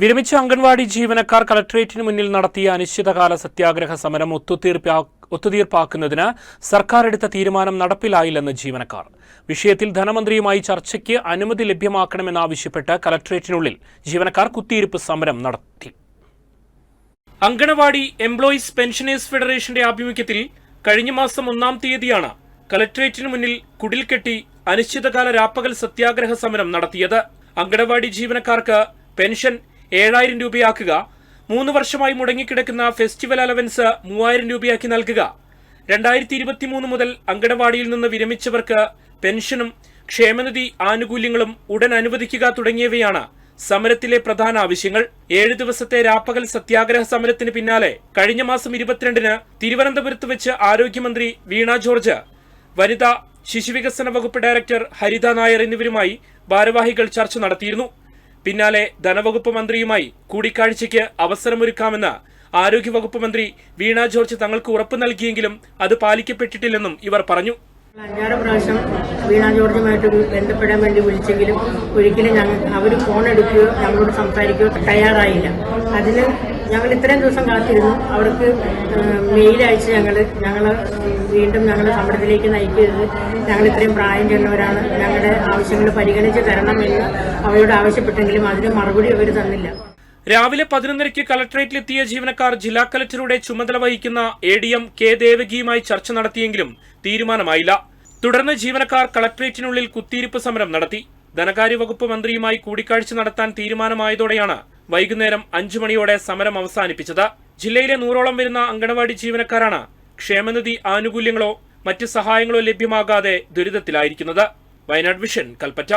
വിരമിച്ച അംഗൻവാടി ജീവനക്കാർ കളക്ടറേറ്റിന് മുന്നിൽ നടത്തിയ അനിശ്ചിതകാല സത്യാഗ്രഹ സമരം ഒത്തുതീർപ്പാ ഒത്തുതീർപ്പാക്കുന്നതിന് സർക്കാർ എടുത്ത തീരുമാനം നടപ്പിലായില്ലെന്ന് ജീവനക്കാർ. വിഷയത്തിൽ ധനമന്ത്രിയുമായി ചർച്ചയ്ക്ക് അനുമതി ലഭ്യമാക്കണമെന്നാവശ്യപ്പെട്ട് കളക്ടറേറ്റിനുള്ളിൽ ജീവനക്കാർ കുത്തിയിരിപ്പ് സമരം നടത്തി. അങ്കണവാടി എംപ്ലോയീസ് പെൻഷനേഴ്സ് ഫെഡറേഷന്റെ ആഭിമുഖ്യത്തിൽ കഴിഞ്ഞ മാസം ഒന്നാം തീയതിയാണ് കളക്ടറേറ്റിന് മുന്നിൽ കുടിൽ കെട്ടി അനിശ്ചിതകാല രാപ്പകൽ സത്യാഗ്രഹ സമരം നടത്തിയത്. അങ്കണവാടി ജീവനക്കാർക്ക് പെൻഷൻ ഏഴായിരം രൂപയാക്കുക. മൂന്ന് വർഷമായി മുടങ്ങിക്കിടക്കുന്ന ഫെസ്റ്റിവൽ അലവൻസ് മൂവായിരം രൂപയാക്കി നൽകുക. രണ്ടായിരത്തി ഇരുപത്തി മൂന്ന് മുതൽ അങ്കണവാടിയിൽ നിന്ന് വിരമിച്ചവർക്ക് പെൻഷനും ക്ഷേമനിധി ആനുകൂല്യങ്ങളും ഉടൻ അനുവദിക്കുക തുടങ്ങിയവയാണ് സമരത്തിലെ പ്രധാന ആവശ്യങ്ങൾ. ഏഴ് ദിവസത്തെ രാപ്പകൽ സത്യാഗ്രഹ സമരത്തിന് പിന്നാലെ കഴിഞ്ഞ മാസം ഇരുപത്തിരണ്ടിന് തിരുവനന്തപുരത്ത് വെച്ച് ആരോഗ്യമന്ത്രി വീണ ജോർജ് വനിതാ ശിശുവികസന വകുപ്പ് ഡയറക്ടർ ഹരിത നായർ എന്നിവരുമായി ഭാരവാഹികൾ ചർച്ച നടത്തിയിരുന്നു. പിന്നാലെ ധനവകുപ്പ് മന്ത്രിയുമായി കൂടിക്കാഴ്ചയ്ക്ക് അവസരമൊരുക്കാമെന്ന് ആരോഗ്യവകുപ്പ് മന്ത്രി വീണ ജോർജ് തങ്ങൾക്ക് ഉറപ്പ് നൽകിയെങ്കിലും അത് പാലിക്കപ്പെട്ടിട്ടില്ലെന്നും ഇവർ പറഞ്ഞു. അഞ്ചാറ് പ്രാവശ്യം വീണ ജോർജുമായിട്ട് ബന്ധപ്പെടാൻ വേണ്ടി വിളിച്ചെങ്കിലും ഒരിക്കലും അവർ ഫോൺ എടുക്കുകയോ ഞങ്ങളോട് സംസാരിക്കുകയോ തയ്യാറായില്ല. അതിന് ഞങ്ങൾ ഇത്രയും ദിവസം കാത്തിരുന്നു. അവർക്ക് മെയിൽ അയച്ച് ഞങ്ങൾ ഞങ്ങൾ വീണ്ടും ഞങ്ങൾ സമരത്തിലേക്ക് നയിക്കരുത്. ഞങ്ങൾ ഇത്രയും പ്രായം ചെന്നവരാണ്. ഞങ്ങളുടെ ആവശ്യങ്ങൾ പരിഗണിച്ച് തരണമെന്ന് അവരോട് ആവശ്യപ്പെട്ടെങ്കിലും അതിന് മറുപടി അവർ തന്നില്ല. രാവിലെ പതിനൊന്നരയ്ക്ക് കളക്ടറേറ്റിലെത്തിയ ജീവനക്കാർ ജില്ലാ കലക്ടറുടെ ചുമതല വഹിക്കുന്ന എ ഡി എം കെ ദേവകിയുമായി ചർച്ച നടത്തിയെങ്കിലും തീരുമാനമായില്ല. തുടർന്ന് ജീവനക്കാർ കളക്ടറേറ്റിനുള്ളിൽ കുത്തിയിരിപ്പ് സമരം നടത്തി. ധനകാര്യ വകുപ്പ് മന്ത്രിയുമായി കൂടിക്കാഴ്ച നടത്താൻ തീരുമാനമായതോടെയാണ് വൈകുന്നേരം അഞ്ചു മണിയോടെ സമരം അവസാനിപ്പിച്ചത്. ജില്ലയിലെ നൂറോളം വരുന്ന അങ്കണവാടി ജീവനക്കാരാണ് ക്ഷേമനിധി ആനുകൂല്യങ്ങളോ മറ്റ് സഹായങ്ങളോ ലഭ്യമാകാതെ ദുരിതത്തിലായിരിക്കുന്നത്. വയനാട് വിഷൻ കൽപ്പറ്റ.